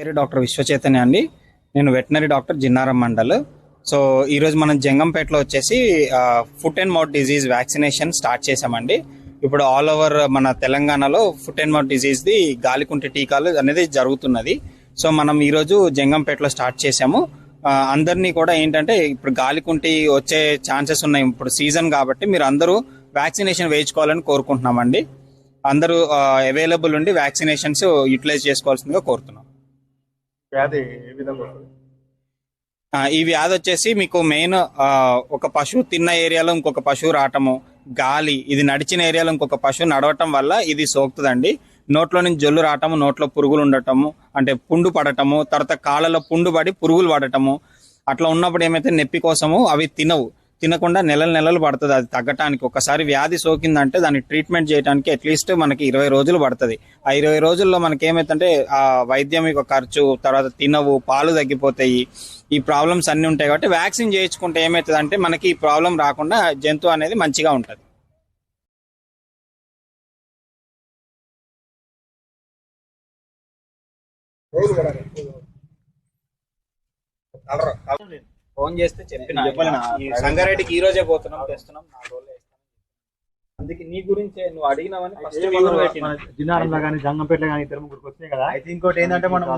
పేరు డాక్టర్ విశ్వచైతన్య అండి. నేను veterinary doctor Jinnaram mandal. So ఈరోజు మనం జంగంపేటలో వచ్చేసి foot and mouth disease vaccination start చేసామండి ఇప్పుడు ఆల్ ఓవర్ మన తెలంగాణలో ఫుట్ అండ్ మౌత్ డిజీజ్ది గాలికుంటి టీకాలు అనేది జరుగుతున్నది. సో మనం ఈరోజు జంగంపేటలో స్టార్ట్ చేసాము అందరినీ కూడా ఏంటంటే ఇప్పుడు గాలికుంటి వచ్చే ఛాన్సెస్ ఉన్నాయి. ఇప్పుడు సీజన్ కాబట్టి మీరు అందరూ వ్యాక్సినేషన్ వేయించుకోవాలని కోరుకుంటున్నామండి. అందరూ అవైలబుల్ ఉండి వ్యాక్సినేషన్స్ యూటిలైజ్ చేసుకోవాల్సిందిగా కోరుతున్నాం. వ్యాధి ఏ విధంగా వస్తుంది? ఈ వ్యాధి వచ్చేసి మీకు మెయిన్ ఒక పశువు తిన్న ఏరియాలో ఇంకొక పశువు రావటము గాలి ఇది నడిచిన ఏరియాలో ఇంకొక పశువు నడవటం వల్ల ఇది సోకుతుందండి. నోట్లో నుంచి జొల్లు రావటము నోట్లో పురుగులు ఉండటము అంటే పుండు పడటము తర్వాత కాళ్ళలో పుండు పడి పురుగులు పడటము అట్లా ఉన్నప్పుడు ఏమైతే నొప్పి కోసము అవి తినవు. తినకుండా నెలలు నెలలు పడుతుంది. అది తగ్గటానికి ఒకసారి వ్యాధి సోకిందంటే దాన్ని ట్రీట్మెంట్ చేయడానికి అట్లీస్ట్ మనకి ఇరవై రోజులు పడుతుంది. ఆ ఇరవై రోజుల్లో మనకి ఏమైతుందంటే ఆ వైద్యం యొక్క ఖర్చు తర్వాత తినవు పాలు తగ్గిపోతాయి ఈ ప్రాబ్లమ్స్ అన్ని ఉంటాయి కాబట్టి వ్యాక్సిన్ చేయించుకుంటే ఏమవుతుంది అంటే మనకి ఈ ప్రాబ్లం రాకుండా జంతువు అనేది మంచిగా ఉంటుంది. ఫోన్ చేస్తే చెప్పిన. సంగారెడ్డికి ఈ రోజే పోతున్నాం తెస్తున్నాం నాలుగు రోజులు. అందుకే నీ గురించే నువ్వు అడిగినావని ఫస్ట్ జిన్నారంలో కానీ జంగంపేటలో కానీ ఇద్దరు ముగ్గురికి వచ్చినాయి కదా అయితే ఇంకోటి ఏంటంటే మనం